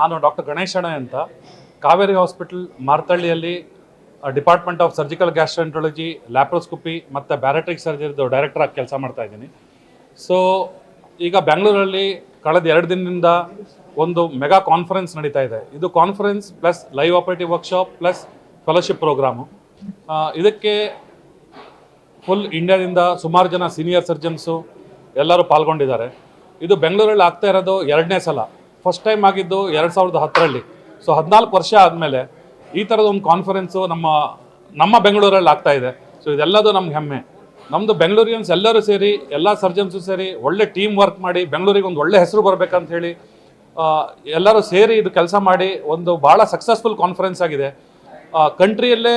ನಾನು ಡಾಕ್ಟರ್ ಗಣೇಶ್ ಅಣ್ಣ ಅಂತ, Kaveri hospital ಮಾರ್ತಳ್ಳಿಯಲ್ಲಿ department of surgical gastroenterology laparoscopy ಮತ್ತು ಬ್ಯಾರೆಟ್ರಿಕ್ ಸರ್ಜರಿದು ಡೈರೆಕ್ಟರ್ ಆಗಿ ಕೆಲಸ ಮಾಡ್ತಾ ಇದ್ದೀನಿ. ಸೊ ಈಗ ಬೆಂಗಳೂರಲ್ಲಿ ಕಳೆದ ಎರಡು ದಿನದಿಂದ ಒಂದು ಮೆಗಾ ಕಾನ್ಫರೆನ್ಸ್ ನಡೀತಾ ಇದೆ. ಇದು conference plus live operative workshop plus fellowship programme ಇದಕ್ಕೆ ಫುಲ್ ಇಂಡಿಯಾದಿಂದ ಸುಮಾರು ಜನ ಸೀನಿಯರ್ ಸರ್ಜನ್ಸು ಎಲ್ಲರೂ ಪಾಲ್ಗೊಂಡಿದ್ದಾರೆ. ಇದು ಬೆಂಗಳೂರಲ್ಲಿ ಆಗ್ತಾ ಇರೋದು ಎರಡನೇ ಸಲ. ಫಸ್ಟ್ ಟೈಮ್ ಆಗಿದ್ದು ಎರಡು ಸಾವಿರದ ಹತ್ತರಲ್ಲಿ. ಸೊ ಹದಿನಾಲ್ಕು ವರ್ಷ ಆದಮೇಲೆ ಈ ಥರದ ಒಂದು ಕಾನ್ಫರೆನ್ಸು ನಮ್ಮ ನಮ್ಮ ಬೆಂಗಳೂರಲ್ಲಿ ಆಗ್ತಾ ಇದೆ. ಸೊ ಇದೆಲ್ಲದೂ ನಮ್ಗೆ ಹೆಮ್ಮೆ. ನಮ್ಮದು ಬೆಂಗಳೂರಿಯನ್ಸ್ ಎಲ್ಲರೂ ಸೇರಿ, ಎಲ್ಲ ಸರ್ಜನ್ಸು ಸೇರಿ ಒಳ್ಳೆ ಟೀಮ್ ವರ್ಕ್ ಮಾಡಿ, ಬೆಂಗಳೂರಿಗೆ ಒಂದು ಒಳ್ಳೆ ಹೆಸರು ಬರಬೇಕಂತ ಹೇಳಿ ಎಲ್ಲರೂ ಸೇರಿ ಇದು ಕೆಲಸ ಮಾಡಿ ಒಂದು ಭಾಳ ಸಕ್ಸಸ್ಫುಲ್ ಕಾನ್ಫರೆನ್ಸ್ ಆಗಿದೆ. ಕಂಟ್ರಿಯಲ್ಲೇ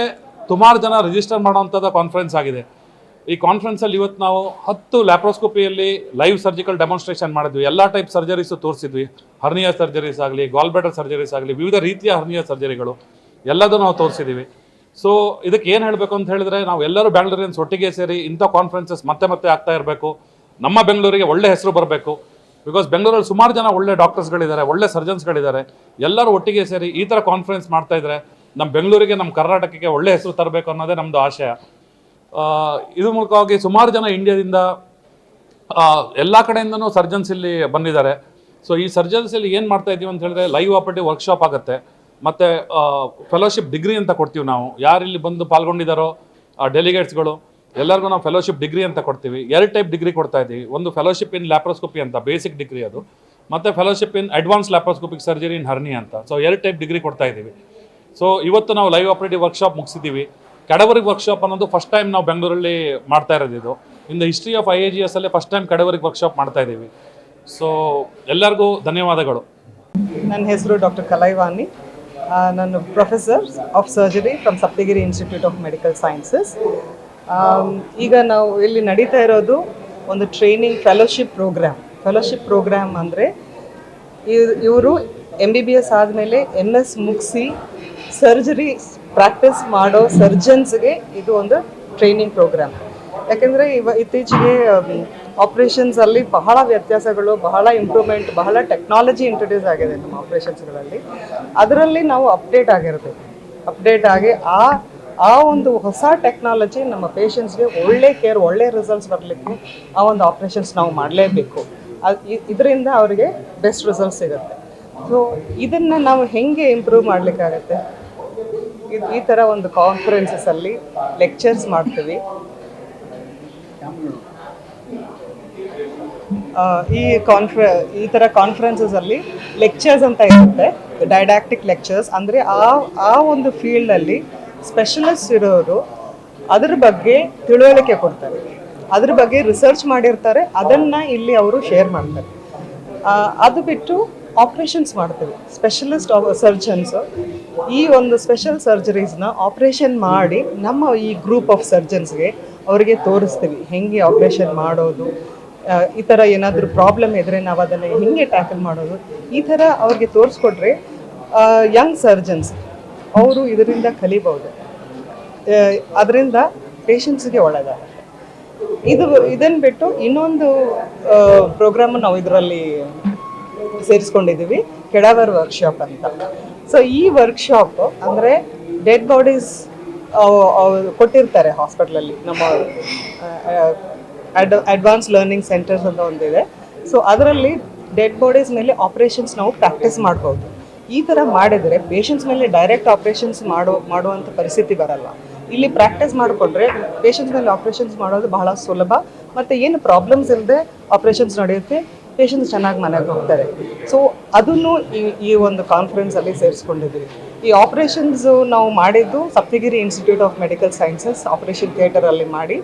ಸುಮಾರು ಜನ ರಿಜಿಸ್ಟರ್ ಮಾಡೋವಂಥದ್ದು ಕಾನ್ಫರೆನ್ಸ್ ಆಗಿದೆ. ಈ ಕಾನ್ಫರೆನ್ಸಲ್ಲಿ ಇವತ್ತು ನಾವು ಹತ್ತು ಲ್ಯಾಪ್ರೋಸ್ಕೋಪಿಯಲ್ಲಿ ಲೈವ್ ಸರ್ಜಿಕಲ್ ಡೆಮಾನ್ಸ್ಟ್ರೇಷನ್ ಮಾಡಿದ್ವಿ. ಎಲ್ಲ ಟೈಪ್ ಸರ್ಜರೀಸು ತೋರಿಸಿದ್ವಿ. ಹರ್ನಿಯಾ ಸರ್ಜರೀಸ್ ಆಗಲಿ ಗಾಲ್ಬೆಟರ್ ಸರ್ಜರೀಸ್ ಆಗಲಿ, ವಿವಿಧ ರೀತಿಯ ಹರ್ನಿಯಾ ಸರ್ಜರಿಗಳು ಎಲ್ಲದೂ ನಾವು ತೋರಿಸಿದ್ದೀವಿ ಸೊ ಇದಕ್ಕೆ ಏನು ಹೇಳಬೇಕು ಅಂತ ಹೇಳಿದ್ರೆ, ನಾವು ಎಲ್ಲರೂ ಬ್ಯಾಂಗ್ಳೂರಿಯನ್ಸ್ ಒಟ್ಟಿಗೆ ಸೇರಿ ಇಂಥ ಕಾನ್ಫರೆನ್ಸಸ್ ಮತ್ತೆ ಮತ್ತೆ ಆಗ್ತಾ ಇರಬೇಕು. ನಮ್ಮ ಬೆಂಗಳೂರಿಗೆ ಒಳ್ಳೆ ಹೆಸರು ಬರಬೇಕು. ಬಿಕಾಸ್ ಬೆಂಗಳೂರಲ್ಲಿ ಸುಮಾರು ಜನ ಒಳ್ಳೆ ಡಾಕ್ಟರ್ಸ್ಗಳಿದ್ದಾರೆ ಒಳ್ಳೆ ಸರ್ಜನ್ಸ್ಗಳಿದ್ದಾರೆ ಎಲ್ಲರೂ ಒಟ್ಟಿಗೆ ಸೇರಿ ಈ ಥರ ಕಾನ್ಫರೆನ್ಸ್ ಮಾಡ್ತಾ ಇದ್ರೆ ನಮ್ಮ ಬೆಂಗಳೂರಿಗೆ ನಮ್ಮ ಕರ್ನಾಟಕಕ್ಕೆ ಒಳ್ಳೆ ಹೆಸರು ತರಬೇಕು ಅನ್ನೋದೇ ನಮ್ಮದು ಆಶಯ. ಇದ್ರ ಮೂಲಕವಾಗಿ ಸುಮಾರು ಜನ ಇಂಡಿಯಾದಿಂದ ಎಲ್ಲ ಕಡೆಯಿಂದನೂ ಸರ್ಜನ್ಸ್ ಇಲ್ಲಿ ಬಂದಿದ್ದಾರೆ. ಸೊ ಈ ಸರ್ಜನ್ಸ್ ಇಲ್ಲಿ ಏನು ಮಾಡ್ತಾ ಇದ್ದೀವಿ ಅಂತ ಹೇಳಿದ್ರೆ ಲೈವ್ ಆಪರೇಟಿವ್ ವರ್ಕ್ಶಾಪ್ ಆಗುತ್ತೆ. ಮತ್ತು ಫೆಲೋಶಿಪ್ ಡಿಗ್ರಿ ಅಂತ ಕೊಡ್ತೀವಿ ನಾವು. ಯಾರು ಇಲ್ಲಿ ಬಂದು ಪಾಲ್ಗೊಂಡಿದ್ದಾರೋ ಆ ಡೆಲಿಗೇಟ್ಸ್ಗಳು ಎಲ್ಲರಿಗೂ ನಾವು ಫೆಲೋಶಿಪ್ ಡಿಗ್ರಿ ಅಂತ ಕೊಡ್ತೀವಿ. ಎರಡು ಟೈಪ್ ಡಿಗ್ರಿ ಕೊಡ್ತಾ ಇದ್ದೀವಿ. ಒಂದು ಫೆಲೋಶಿಪ್ ಇನ್ ಲ್ಯಾಪ್ರೋಸ್ಕೋಪಿ ಅಂತ ಬೇಸಿಕ್ ಡಿಗ್ರಿ ಅದು. ಮತ್ತು fellowship in advance laparoscopic surgery in hernia ಅಂತ. ಸೊ ಎರಡು ಟೈಪ್ ಡಿಗ್ರಿ ಕೊಡ್ತಾ ಇದ್ದೀವಿ. ಸೊ ಇವತ್ತು ನಾವು ಲೈವ್ ಆಪರೇಟಿವ್ ವರ್ಕ್ಶಾಪ್ ಮುಗಿಸಿದ್ದೀವಿ. ಕಡವರಿಗೆ ವರ್ಕ್ಶಾಪ್ ಅನ್ನೋದು ಫಸ್ಟ್ ಟೈಮ್ ನಾವು ಬೆಂಗಳೂರಲ್ಲಿ ಮಾಡ್ತಾ ಇರೋದು ಇದು. In the history of I A G S ಅಲ್ಲೇ ಫಸ್ಟ್ ಟೈಮ್ ಕಡವರಿಗೆ ವರ್ಕ್ಶಾಪ್ ಮಾಡ್ತಾ ಇದ್ದೀವಿ. ಸೊ ಎಲ್ಲರಿಗೂ ಧನ್ಯವಾದಗಳು. ನನ್ನ ಹೆಸರು ಡಾಕ್ಟರ್ ಕಲೈವಾನಿ. ನಾನು professor of surgery from Saptagiri institute of medical sciences ಈಗ ನಾವು ಇಲ್ಲಿ ನಡೀತಾ ಇರೋದು ಒಂದು training fellowship programme fellowship programme ಅಂದರೆ ಇವರು ಎಂ ಬಿ ಬಿ ಎಸ್ ಆದಮೇಲೆ ಎಂ ಎಸ್ ಮುಗಿಸಿ ಸರ್ಜರಿ ಪ್ರಾಕ್ಟೀಸ್ ಮಾಡೋ ಸರ್ಜನ್ಸ್ಗೆ ಇದು ಒಂದು ಟ್ರೈನಿಂಗ್ ಪ್ರೋಗ್ರಾಮ್ ಯಾಕೆಂದರೆ ಇವ ಇತ್ತೀಚೆಗೆ ಆಪ್ರೇಷನ್ಸಲ್ಲಿ ಬಹಳ ವ್ಯತ್ಯಾಸಗಳು, ಬಹಳ ಇಂಪ್ರೂವ್ಮೆಂಟ್ ಬಹಳ ಟೆಕ್ನಾಲಜಿ ಇಂಟ್ರೊಡ್ಯೂಸ್ ಆಗಿದೆ ನಮ್ಮ ಆಪ್ರೇಷನ್ಸ್ಗಳಲ್ಲಿ ಅದರಲ್ಲಿ ನಾವು ಅಪ್ಡೇಟ್ ಆಗಿರಬೇಕು. ಅಪ್ಡೇಟ್ ಆಗಿ ಆ ಆ ಒಂದು ಹೊಸ ಟೆಕ್ನಾಲಜಿ ನಮ್ಮ ಪೇಷಂಟ್ಸ್ಗೆ ಒಳ್ಳೆ ಕೇರ್ ಒಳ್ಳೆ ರಿಸಲ್ಟ್ಸ್ ಬರಲಿಕ್ಕೆ ಆ ಒಂದು ಆಪ್ರೇಷನ್ಸ್ ನಾವು ಮಾಡಲೇಬೇಕು. ಇದರಿಂದ ಅವರಿಗೆ ಬೆಸ್ಟ್ ರಿಸಲ್ಟ್ಸ್ ಸಿಗುತ್ತೆ. ಸೊ ಇದನ್ನು ನಾವು ಹೆಂಗೆ ಇಂಪ್ರೂವ್ ಮಾಡಲಿಕ್ಕಾಗತ್ತೆ? ಈ ಥರ ಒಂದು ಕಾನ್ಫರೆನ್ಸಸ್ಸಲ್ಲಿ ಲೆಕ್ಚರ್ಸ್ ಮಾಡ್ತೀವಿ. ಈ ಕಾನ್ಫರೆ ಈ ಥರ ಕಾನ್ಫರೆನ್ಸಸಲ್ಲಿ ಲೆಕ್ಚರ್ಸ್ ಅಂತ ಇರುತ್ತೆ ಡೈಡಾಕ್ಟಿಕ್ ಲೆಕ್ಚರ್ಸ್ ಅಂದರೆ ಆ ಆ ಒಂದು ಫೀಲ್ಡಲ್ಲಿ ಸ್ಪೆಷಲಿಸ್ಟ್ ಇರೋರು ಅದ್ರ ಬಗ್ಗೆ ತಿಳುವಳಿಕೆ ಕೊಡ್ತಾರೆ. ಅದ್ರ ಬಗ್ಗೆ ರಿಸರ್ಚ್ ಮಾಡಿರ್ತಾರೆ, ಅದನ್ನು ಇಲ್ಲಿ ಅವರು ಶೇರ್ ಮಾಡ್ತಾರೆ. ಅದು ಬಿಟ್ಟು ಆಪ್ರೇಷನ್ಸ್ ಮಾಡ್ತೀವಿ ಸ್ಪೆಷಲಿಸ್ಟ್ ಸರ್ಜನ್ಸ್ ಈ ಒಂದು ಸ್ಪೆಷಲ್ ಸರ್ಜರೀಸ್ನ ಆಪ್ರೇಷನ್ ಮಾಡಿ ನಮ್ಮ ಈ ಗ್ರೂಪ್ ಆಫ್ ಸರ್ಜನ್ಸ್ಗೆ ಅವರಿಗೆ ತೋರಿಸ್ತೀವಿ, ಹೆಂಗೆ ಆಪ್ರೇಷನ್ ಮಾಡೋದು ಈ ಥರ ಏನಾದರೂ ಪ್ರಾಬ್ಲಮ್ ಇದ್ದರೆ ನಾವು ಅದನ್ನು ಹೆಂಗೆ ಟ್ಯಾಕಲ್ ಮಾಡೋದು, ಈ ಥರ ಅವ್ರಿಗೆ ತೋರಿಸ್ಕೊಟ್ರೆ ಯಂಗ್ ಸರ್ಜನ್ಸ್ ಅವರು ಇದರಿಂದ ಕಲಿಬೋದು ಅದರಿಂದ ಪೇಷಂಟ್ಸ್ಗೆ ಒಳ್ಳೆಯದಾಗುತ್ತೆ ಇದು ಇದನ್ನು ಬಿಟ್ಟು ಇನ್ನೊಂದು ಪ್ರೋಗ್ರಾಮ್ ನಾವು ಇದರಲ್ಲಿ ಸೇರಿಸ್ಕೊಂಡಿದ್ದೀವಿ. ಕೆಡವರ್ ವರ್ಕ್ಶಾಪ್ ಅಂತ. ಸೊ ಈ ವರ್ಕ್ಶಾಪ್ ಅಂದರೆ ಡೆಡ್ ಬಾಡೀಸ್ ಕೊಟ್ಟಿರ್ತಾರೆ ಹಾಸ್ಪಿಟ್ಲಲ್ಲಿ ನಮ್ಮ ಅಡ್ ಅಡ್ವಾನ್ಸ್ ಲರ್ನಿಂಗ್ ಸೆಂಟರ್ಸ್ ಅಂತ ಒಂದಿದೆ. ಸೊ ಅದರಲ್ಲಿ ಡೆಡ್ ಬಾಡೀಸ್ ಮೇಲೆ ಆಪ್ರೇಷನ್ಸ್ ನಾವು ಪ್ರಾಕ್ಟೀಸ್ ಮಾಡ್ಬೋದು. ಈ ಥರ ಮಾಡಿದರೆ ಪೇಷಂಟ್ಸ್ ಮೇಲೆ ಡೈರೆಕ್ಟ್ ಆಪ್ರೇಷನ್ಸ್ ಮಾಡೋ ಮಾಡುವಂಥ ಪರಿಸ್ಥಿತಿ ಬರಲ್ಲ. ಇಲ್ಲಿ ಪ್ರಾಕ್ಟೀಸ್ ಮಾಡಿಕೊಂಡ್ರೆ ಪೇಷಂಟ್ಸ್ ಮೇಲೆ ಆಪ್ರೇಷನ್ಸ್ ಮಾಡೋದು ಬಹಳ ಸುಲಭ. ಮತ್ತು ಏನು ಪ್ರಾಬ್ಲಮ್ಸ್ ಇಲ್ಲದೆ ಆಪ್ರೇಷನ್ಸ್ ನಡೆಯುತ್ತೆ? ಪೇಷಂಟ್ಸ್ ಚೆನ್ನಾಗಿ ಮನೆಗೆ ಹೋಗ್ತಾರೆ. ಸೊ ಅದನ್ನು ಈ ಈ ಒಂದು ಕಾನ್ಫರೆನ್ಸಲ್ಲಿ ಸೇರಿಸ್ಕೊಂಡಿದ್ದೀವಿ. ಈ ಆಪ್ರೇಷನ್ಸು ನಾವು ಮಾಡಿದ್ದು Saptagiri institute of medical sciences operation ಥಿಯೇಟರಲ್ಲಿ ಮಾಡಿ,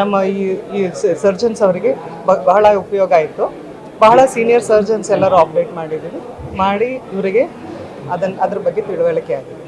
ನಮ್ಮ ಈ ಈ ಸರ್ಜನ್ಸ್ ಅವರಿಗೆ ಬಹಳ ಉಪಯೋಗ ಆಯಿತು. ಬಹಳ ಸೀನಿಯರ್ ಸರ್ಜನ್ಸ್ ಎಲ್ಲರೂ ಆಪ್ರೇಟ್ ಮಾಡಿದ್ದೀವಿ. ಮಾಡಿ, ಇವರಿಗೆ ಅದನ್ನು ಅದ್ರ ಬಗ್ಗೆ ತಿಳುವಳಿಕೆ ಆಗಿದೆ.